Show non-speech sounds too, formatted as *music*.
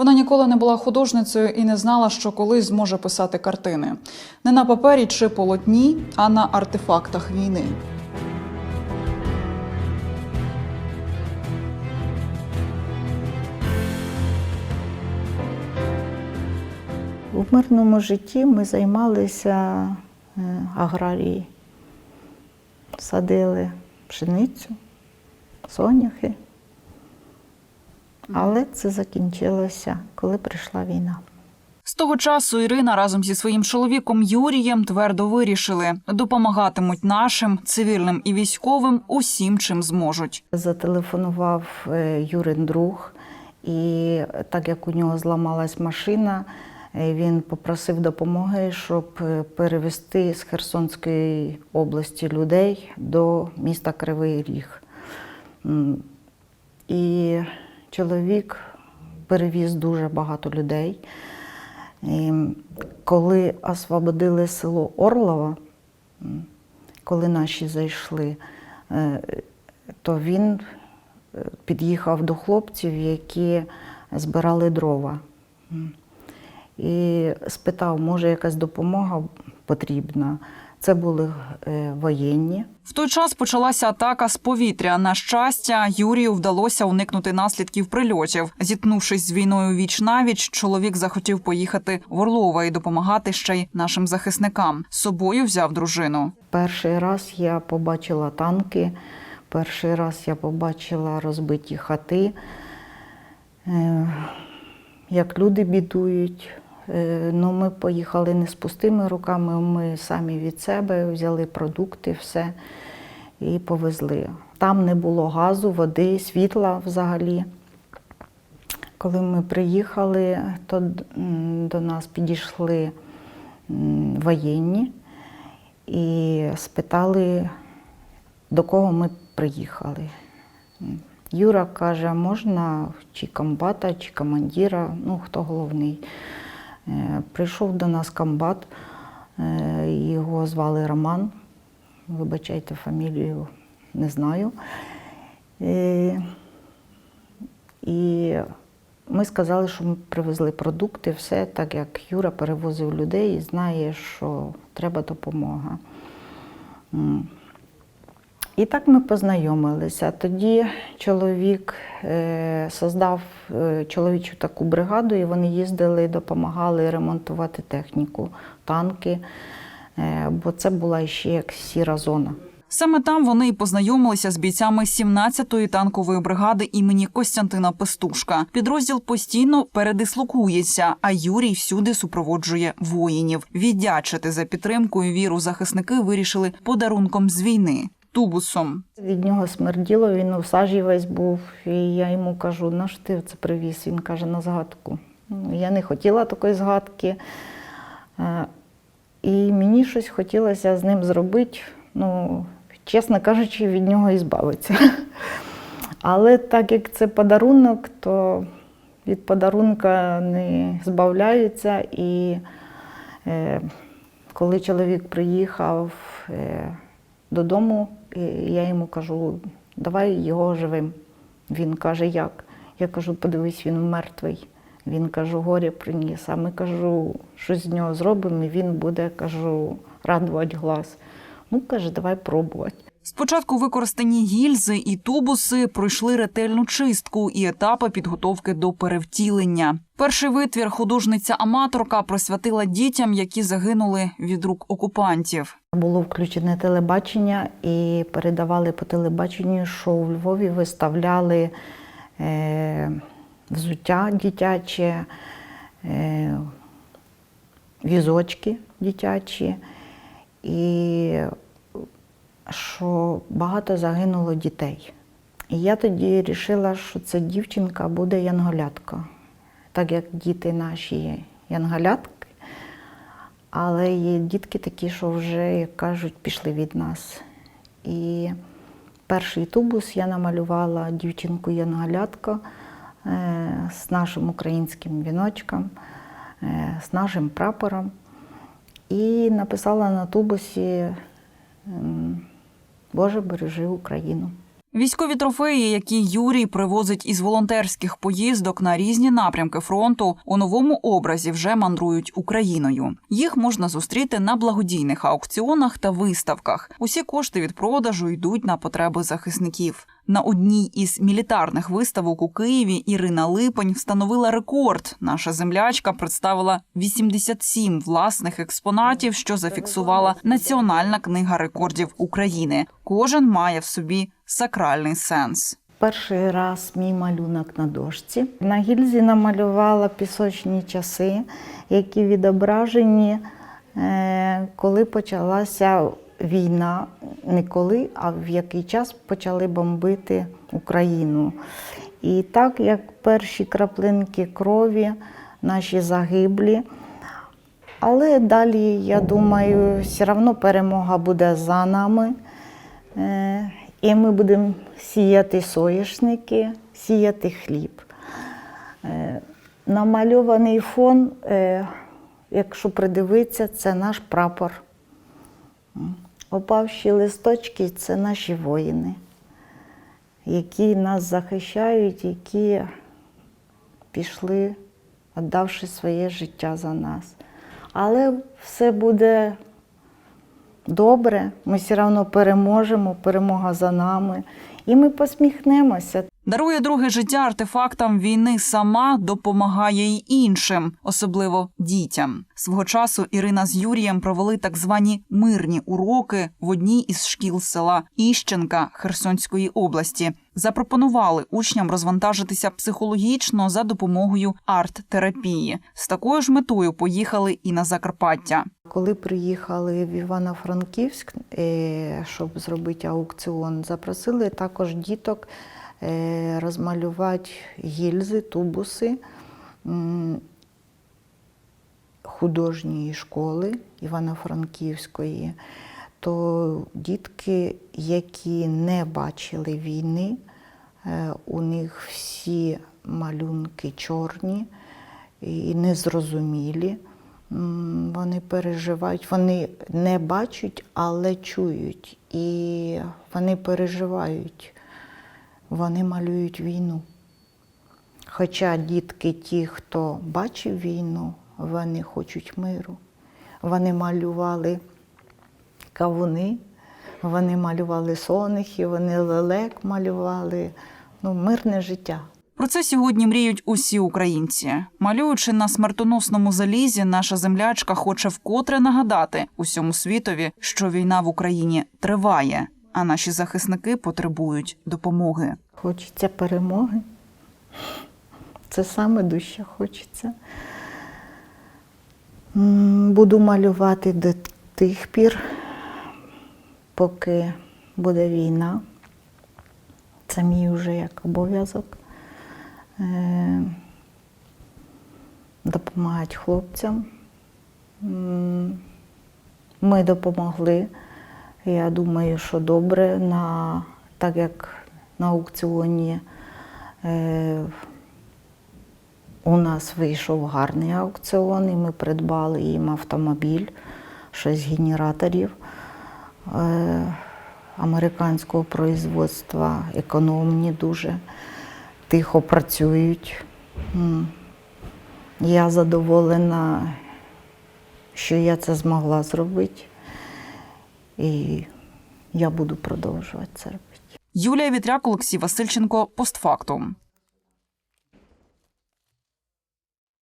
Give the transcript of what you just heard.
Вона ніколи не була художницею і не знала, що колись зможе писати картини не на папері чи полотні, а на артефактах війни. У мирному житті ми займалися е, аграрією. Садили пшеницю, соняхи. Але це закінчилося, коли прийшла війна. З того часу Ірина разом зі своїм чоловіком Юрієм твердо вирішили допомагатимуть нашим цивільним і військовим усім, чим зможуть. Зателефонував е, Юрин друг, і так як у нього зламалась машина, е, він попросив допомоги, щоб е, перевезти з Херсонської області людей до міста Кривий Ріг. І чоловік перевіз дуже багато людей. І коли освободили село Орлова, коли наші зайшли, е, то він е, під'їхав до хлопців, які збирали дрова. І спитав, може якась допомога потрібна. Це були е, воєнні. В той час почалася атака з повітря. На щастя, Юрію вдалося уникнути наслідків прильотів. Зіткнувшись з війною віч навіч, чоловік захотів поїхати в Орлова і допомагати ще й нашим захисникам. З собою взяв дружину. Перший раз я побачила танки, перший раз я побачила розбиті хати, е, як люди бідують. Е, Ну, ми поїхали не з пустими руками, ми самі від себе взяли продукти, все і повезли. Там не було газу, води, світла взагалі. Коли ми приїхали, то до нас підійшли воєнні і спитали, до кого ми приїхали. Юра каже, можна чи комбата, чи командира, ну хто головний. Е, Прийшов до нас комбат, е, його звали Роман. Вибачайте фамілію, не знаю. Е, І ми сказали, що ми привезли продукти, все так як Юра перевозив людей і знає, що треба допомога. І так ми познайомилися. Тоді чоловік е, создав е, чоловічу таку бригаду, і вони їздили, допомагали ремонтувати техніку, танки, е, бо це була ще як сіра зона. Саме там вони й познайомилися з бійцями 17-ї танкової бригади імені Костянтина Пестушка. Підрозділ постійно передислокується, а Юрій всюди супроводжує воїнів. Віддячити за підтримку і віру захисники вирішили подарунком з війни тубусом. Від нього смерділо, він у сажі весь був. І я йому кажу, на що ти це привіз? Він каже, на згадку. Ну, Я не хотіла такої згадки. Е, І мені щось хотілося з ним зробити, ну, чесно кажучи, від нього і збавитися. *laughs* Але так як це подарунок, то від подарунка не збавляються. І е, коли чоловік приїхав е, додому, я йому кажу, давай його живим. Він каже, як? Я кажу, подивись, він мертвий. Він кажу, горя приніс. А ми кажу, щось з нього зробимо, і він буде, кажу, радувати глаз. Ну, каже, давай пробувати. Спочатку використані гільзи і тубуси пройшли ретельну чистку і етапи підготовки до перевтілення. Перший витвір художниця-аматорка присвятила дітям, які загинули від рук окупантів. Було включене телебачення і передавали по телебаченню, що у Львові виставляли е, взуття дитяче, е, візочки дитячі, і що багато загинуло дітей. І я тоді вирішила, що ця дівчинка буде янголятка, так як діти наші янголятки. Але є дітки такі, що вже, як кажуть, пішли від нас. І перший тубус я намалювала дівчинку янголятка е, з нашим українським віночком, е, з нашим прапором. І написала на тубусі ем, Боже, бережи Україну. Військові трофеї, які Юрій привозить із волонтерських поїздок на різні напрямки фронту, у новому образі вже мандрують Україною. Їх можна зустріти на благодійних аукціонах та виставках. Усі кошти від продажу йдуть на потреби захисників. На одній із мілітарних виставок у Києві Ірина Липень встановила рекорд. Наша землячка представила 87 власних експонатів, що зафіксувала Національна книга рекордів України. Кожен має в собі сакральний сенс. Перший раз мій малюнок на дошці. На гільзі намалювала пісочні часи, які відображені, е, коли почалася війна. Не коли, а в який час почали бомбити Україну. І так як перші краплинки крові, наші загиблі. Але далі, я думаю, все одно перемога буде за нами. І ми будемо сіяти соняшники, сіяти хліб. Е, Намальований фон, е, якщо придивитися, це наш прапор. Опавші листочки це наші воїни, які нас захищають, які пішли, віддавши своє життя за нас. Але все буде добре, ми все одно переможемо, перемога за нами. І ми посміхнемося. Дарує друге життя артефактам війни сама допомагає й іншим, особливо дітям. Свого часу Ірина з Юрієм провели так звані мирні уроки в одній із шкіл села Іщенка Херсонської області. Запропонували учням розвантажитися психологічно за допомогою арт-терапії. З такою ж метою поїхали і на Закарпаття. Коли приїхали в Івано-Франківськ, е, щоб зробити аукціон, запросили також діток розмалювати гільзи, тубуси художньої школи Івано-Франківської. То дітки, які не бачили війни, е, у них всі малюнки чорні і незрозумілі. Вони переживають, вони не бачать, але чують. І вони переживають, вони малюють війну. Хоча дітки, ті, хто бачив війну, вони хочуть миру. Вони малювали кавуни, вони малювали сонихи, вони лелек малювали. Ну, мирне життя. Про це сьогодні мріють усі українці. Малюючи на смертоносному залізі, наша землячка хоче вкотре нагадати усьому світові, що війна в Україні триває, а наші захисники потребують допомоги. Хочеться перемоги. Це саме дужче хочеться. Буду малювати до тих пір, поки буде війна. Це мій вже як обов'язок. Е, Допомагати хлопцям. Ми допомогли. Я думаю, що добре, на, так як на аукціоні е, у нас вийшов гарний аукціон, і ми придбали їм автомобіль, шість генераторів е, американського производства, економні дуже, тихо працюють. Я задоволена, що я це змогла зробити. І я буду продовжувати це робити. Юлія Вітряк, Олексій Васильченко, постфактум.